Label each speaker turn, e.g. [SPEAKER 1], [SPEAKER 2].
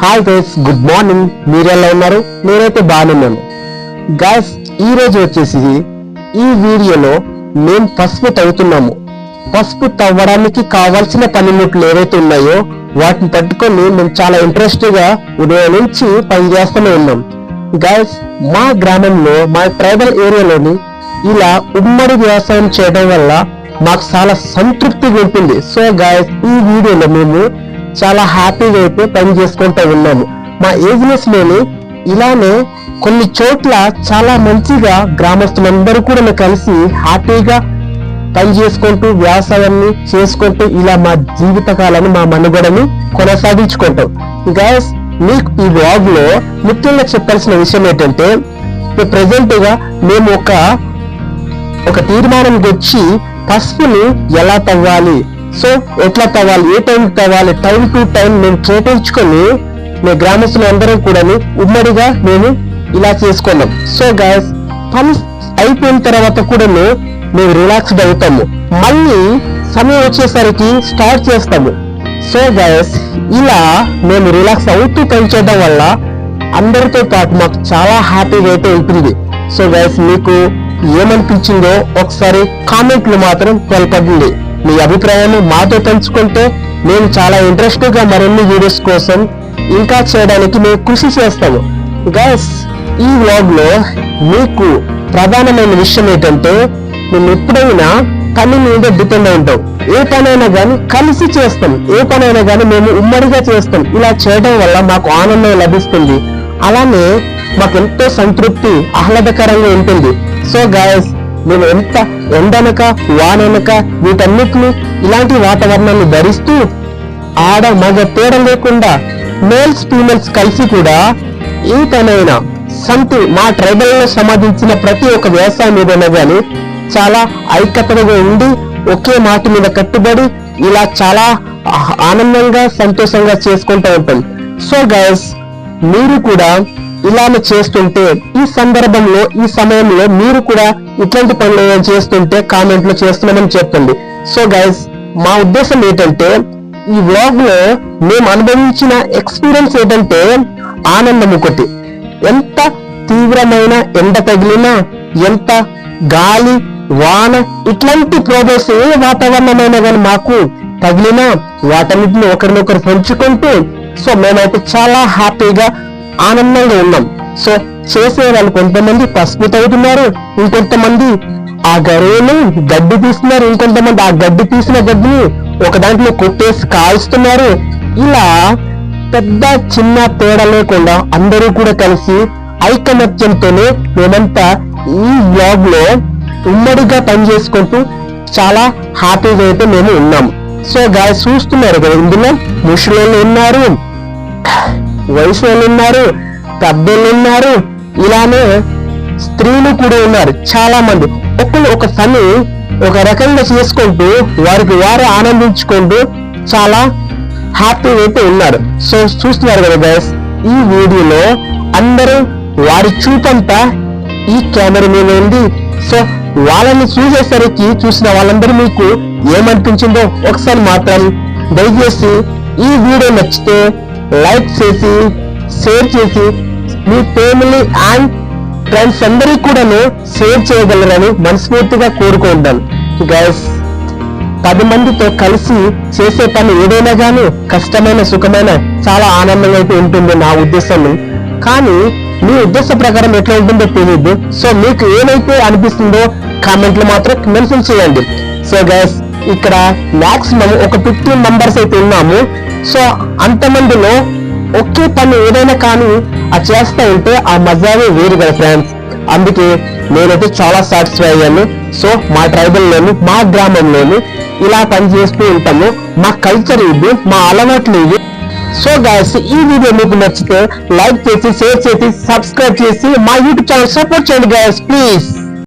[SPEAKER 1] Hi guys good morning. మీరు ఎలా ఉన్నారు? నేనైతే బాగున్నాను గైస్ ఈ రోజు వచ్చేసి ఈ వీడియోలో మేము పసుపు తవ్వుతున్నాము. పసుపు తవ్వడానికి కావాల్సిన పనిముట్లు ఏవైతే ఉన్నాయో వాటిని పట్టుకొని మేము చాలా ఇంట్రెస్ట్గా ఉదయం నుంచి పని చేస్తూనే ఉన్నాం. గైస్ మా గ్రామంలో మా ట్రైబల్ ఏరియాలోని ఇలా ఉమ్మడి వ్యవసాయం చేయడం వల్ల మాకు చాలా సంతృప్తిగా ఉంటుంది. సో గాయస్ ఈ వీడియోలో మేము చాలా హ్యాపీగా అయితే పని చేసుకుంటూ ఉన్నాము. మా ఏజినెస్లోని ఇలానే కొన్ని చోట్ల చాలా మంచిగా గ్రామస్తులందరూ కూడా కలిసి హ్యాపీగా పని చేసుకుంటూ వ్యవసాయాన్ని చేసుకుంటూ ఇలా మా జీవితకాలను మా మనుగడని కొనసాగించుకుంటాం. గాయస్ మీకు ఈ బ్లాగ్లో ముఖ్యంగా చెప్పాల్సిన విషయం ఏంటంటే ప్రెసెంట్గా మేము ఒక ఒక తీర్మానం వచ్చి పసుపుని ఎలా తవ్వాలి? సో ఎట్లా తవ్వాలి ఏ టైం తవ్వాలి టైం టు టైం మేము కేటాయించుకొని మేము గ్రామస్తులు అందరం కూడా ఉమ్మడిగా మేము ఇలా చేసుకున్నాం. సో గాయస్ పని అయిపోయిన తర్వాత కూడా మేము రిలాక్స్డ్ అవుతాము. మళ్ళీ సమయం వచ్చేసరికి స్టార్ట్ చేస్తాము. సో గాయస్ ఇలా మేము రిలాక్స్ అవుతూ పని చేయడం వల్ల అందరితో పాటు మాకు చాలా హ్యాపీగా అయితే ఉంటుంది. సో గాయస్ మీకు ఏమనిపించిందో ఒకసారి కామెంట్లు మాత్రం తెలపండి. మీ అభిప్రాయాన్ని మాతో పంచుకుంటే మేము చాలా ఇంట్రెస్టింగ్గా మరిన్ని వీడియోస్ కోసం ఇంకా చేయడానికి మేము కృషి చేస్తాము. గైస్ ఈ వ్లాగ్లో మీకు ప్రధానమైన విషయం ఏంటంటే మేము ఎప్పుడైనా పని మీద డిపెండ్ అయి ఉంటాం. ఏ పనైనా కానీ కలిసి చేస్తాం. ఏ పనైనా కానీ మేము ఉమ్మడిగా చేస్తాం. ఇలా చేయడం వల్ల మాకు ఆనందం లభిస్తుంది. అలానే మాకు ఎంతో సంతృప్తి ఆహ్లాదకరంగా ఉంటుంది. సో గాయస్ నేను ఎంత ఎండనక వాననక వీటన్నిటిని ఇలాంటి వాతావరణాన్ని ధరిస్తూ ఆడ మగ తేడా లేకుండా మేల్స్ ఫీమేల్స్ కలిసి కూడా ఏ పనైనా మా ట్రైబల్లో సంబంధించిన ప్రతి ఒక్క వ్యవసాయం ఏదైనా కానీ చాలా ఐక్యతగా ఉండి ఒకే మాట మీద కట్టుబడి ఇలా చాలా ఆనందంగా సంతోషంగా చేసుకుంటూ ఉంటాం. సో గైస్ మీరు కూడా ఇలానే చేస్తుంటే ఈ సందర్భంలో ఈ సమయంలో మీరు కూడా ఇట్లాంటి పనులు ఏమైనా చేస్తుంటే కామెంట్లో చేస్తున్నామని చెప్పండి. సో గైస్ మా ఉద్దేశం ఏంటంటే ఈ వ్లాగ్లో మేము అనుభవించిన ఎక్స్పీరియన్స్ ఏంటంటే ఆనందం ఒకటి. ఎంత తీవ్రమైన ఎండ తగిలినా ఎంత గాలి వాన ఇట్లాంటి ప్రోగ్రెస్ ఏ వాతావరణమైనా కానీ మాకు తగిలినా వాటన్నిటిని ఒకరినొకరు పంచుకుంటూ సో మేమైతే చాలా హ్యాపీగా ఆనందంగా ఉన్నాం. సో చేసే వాళ్ళు కొంతమంది పసుపు తగ్గుతున్నారు ఇంకొంతమంది ఆ గరువును గడ్డి తీస్తున్నారు ఇంకొంతమంది ఆ గడ్డి తీసిన గడ్డిని ఒక దాంట్లో కొట్టేసి కాల్స్తున్నారు ఇలా పెద్ద చిన్న తేడా లేకుండా అందరూ కూడా కలిసి ఐకమత్యంతోనే మేమంతా ఈ బ్లాగ్లో ఉమ్మడిగా పనిచేసుకుంటూ చాలా హ్యాపీగా అయితే మేము ఉన్నాం. సో గాయ చూస్తున్నారు కదా ఇందులో ముసలోళ్ళు ఉన్నారు వయసు వాళ్ళు ఉన్నారు పెద్దోళ్ళు ఉన్నారు ఇలానే స్త్రీలు కూడా ఉన్నారు చాలా మంది ఒకళ్ళు ఒక పని ఒక రకంగా చేసుకుంటూ వారికి వారు ఆనందించుకుంటూ చాలా హ్యాపీగా అయితే ఉన్నారు. సో చూస్తున్నారు కదా గైస్ ఈ వీడియోలో అందరూ వారి చూపంతా ఈ కెమెరా మీద ఉంది. సో వాళ్ళని చూసేసరికి చూసిన వాళ్ళందరూ మీకు ఏమనిపించిందో ఒకసారి మాత్రం దయచేసి ఈ వీడియో నచ్చితే లైక్ చేసి షేర్ చేసి మీ ఫ్యామిలీ అండ్ ఫ్రెండ్స్ అందరికీ కూడాను షేర్ చేయగలరని మనస్ఫూర్తిగా కోరుకుంటాను. గైస్ పది మందితో కలిసి చేసే పని ఏదైనా కానీ కష్టమైన సుఖమైన చాలా ఆనందంగా అయితే ఉంటుంది నా ఉద్దేశం కానీ మీ ఉద్దేశ ప్రకారం ఎట్లా ఉంటుందో తెలియదు సో మీకు ఏమైతే అనిపిస్తుందో కామెంట్లు మాత్రం మెన్షన్ చేయండి. సో గైస్ ఇక్కడ మాక్సిమం ఒక ఫిఫ్టీన్ మెంబర్స్ అయితే ఉన్నాము. సో అంతమందిలో ఒకే పని ఏదైనా కానీ ఆ చేస్తూ ఉంటే ఆ మజానే వేరు కదా ఫ్రెండ్స్ అందుకే నేనైతే చాలా సాటిస్ఫై అయ్యాను. సో మా ట్రైబల్లోను మా గ్రామంలోని ఇలా పని చేస్తూ ఉంటాము. మా కల్చర్ ఇది మా అలవాట్లు ఇవి. సో గాయస్ ఈ వీడియో మీకు నచ్చితే లైక్ చేసి షేర్ చేసి సబ్స్క్రైబ్ చేసి మా యూట్యూబ్ ఛానల్ సపోర్ట్ చేయండి గాయస్ ప్లీజ్